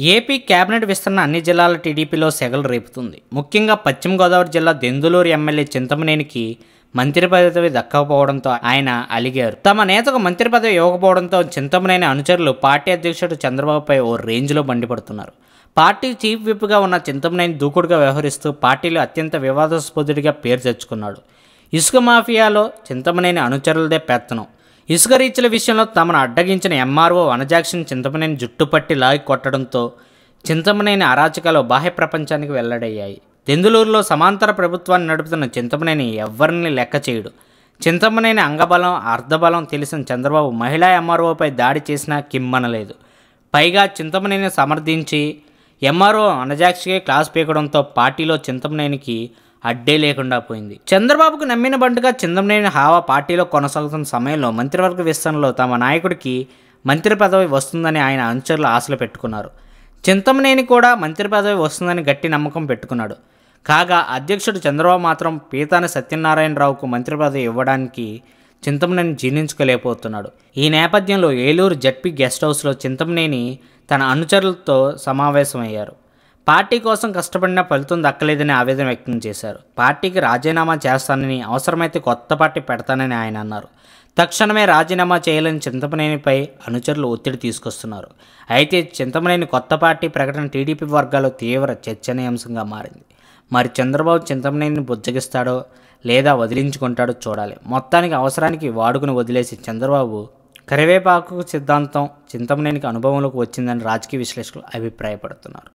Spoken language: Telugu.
ఏపీ కేబినెట్ విస్తరణ అన్ని జిల్లాల టీడీపీలో సెగలు రేపుతుంది. ముఖ్యంగా పశ్చిమ గోదావరి జిల్లా దెందులూరు ఎమ్మెల్యే చింతమనేనికి మంత్రి పదవి దక్కకపోవడంతో ఆయన అలిగారు. తమ నేతకు మంత్రి పదవి ఇవ్వకపోవడంతో చింతమనేని అనుచరులు పార్టీ అధ్యక్షుడు చంద్రబాబుపై ఓ రేంజ్లో మండిపడుతున్నారు పార్టీ చీఫ్ విప్గా ఉన్న చింతమనేని దూకుడుగా వ్యవహరిస్తూ పార్టీలో అత్యంత వివాదాస్పదుడిగా పేరు తెచ్చుకున్నాడు. ఇసుక మాఫియాలో చింతమనేని అనుచరులదే పెత్తనం. ఇసుక రీచ్ల విషయంలో తమను అడ్డగించిన ఎంఆర్ఓ వనజాక్షన్ చింతమనేని జుట్టుపట్టి లాగి కొట్టడంతో చింతమనేని అరాచకాలు బాహ్య ప్రపంచానికి వెల్లడయ్యాయి. దెందులూరులో సమాంతర ప్రభుత్వాన్ని నడుపుతున్న చింతమనేని ఎవ్వరిని లెక్క చేయడు. చింతమనేని అంగబలం అర్ధబలం తెలిసిన చంద్రబాబు మహిళా ఎంఆర్ఓపై దాడి చేసినా కిమ్మనలేదు. పైగా చింతమనేని సమర్థించి ఎంఆర్ఓ అనజాక్షిగా క్లాస్ పీకడంతో పార్టీలో చింతమనేనికి అడ్డే లేకుండా పోయింది. చంద్రబాబుకు నమ్మిన బంటుగా చింతమనేని హావా పార్టీలో కొనసాగుతున్న సమయంలో మంత్రివర్గ విస్తరణలో తమ నాయకుడికి మంత్రి పదవి వస్తుందని ఆయన అనుచరులు ఆశలు పెట్టుకున్నారు. చింతమనేని కూడా మంత్రి పదవి వస్తుందని గట్టి నమ్మకం పెట్టుకున్నాడు. కాగా అధ్యక్షుడు చంద్రబాబు మాత్రం పీతాని సత్యనారాయణరావుకు మంత్రి పదవి ఇవ్వడానికి చింతమనేని జీర్ణించుకోలేకపోతున్నాడు. ఈ నేపథ్యంలో ఏలూరు జడ్పీ గెస్ట్ హౌస్లో చింతమనేని తన అనుచరులతో సమావేశమయ్యారు. పార్టీ కోసం కష్టపడిన ఫలితం దక్కలేదని ఆవేదన వ్యక్తం చేశారు. పార్టీకి రాజీనామా చేస్తానని అవసరమైతే కొత్త పార్టీ పెడతానని ఆయన అన్నారు. తక్షణమే రాజీనామా చేయాలని చింతమనేనిపై అనుచరులు ఒత్తిడి తీసుకొస్తున్నారు. అయితే చింతమనేని కొత్త పార్టీ ప్రకటన టీడీపీ వర్గాల్లో తీవ్ర చర్చనీయాంశంగా మారింది. మరి చంద్రబాబు చింతమనేని బుజ్జగిస్తాడో లేదా వదిలించుకుంటాడో చూడాలి. మొత్తానికి అవసరానికి వాడుకుని వదిలేసి చంద్రబాబు కరివేపాకు సిద్ధాంతం చింతమనేనికి అనుభవంలోకి వచ్చిందని రాజకీయ విశ్లేషకులు అభిప్రాయపడుతున్నారు.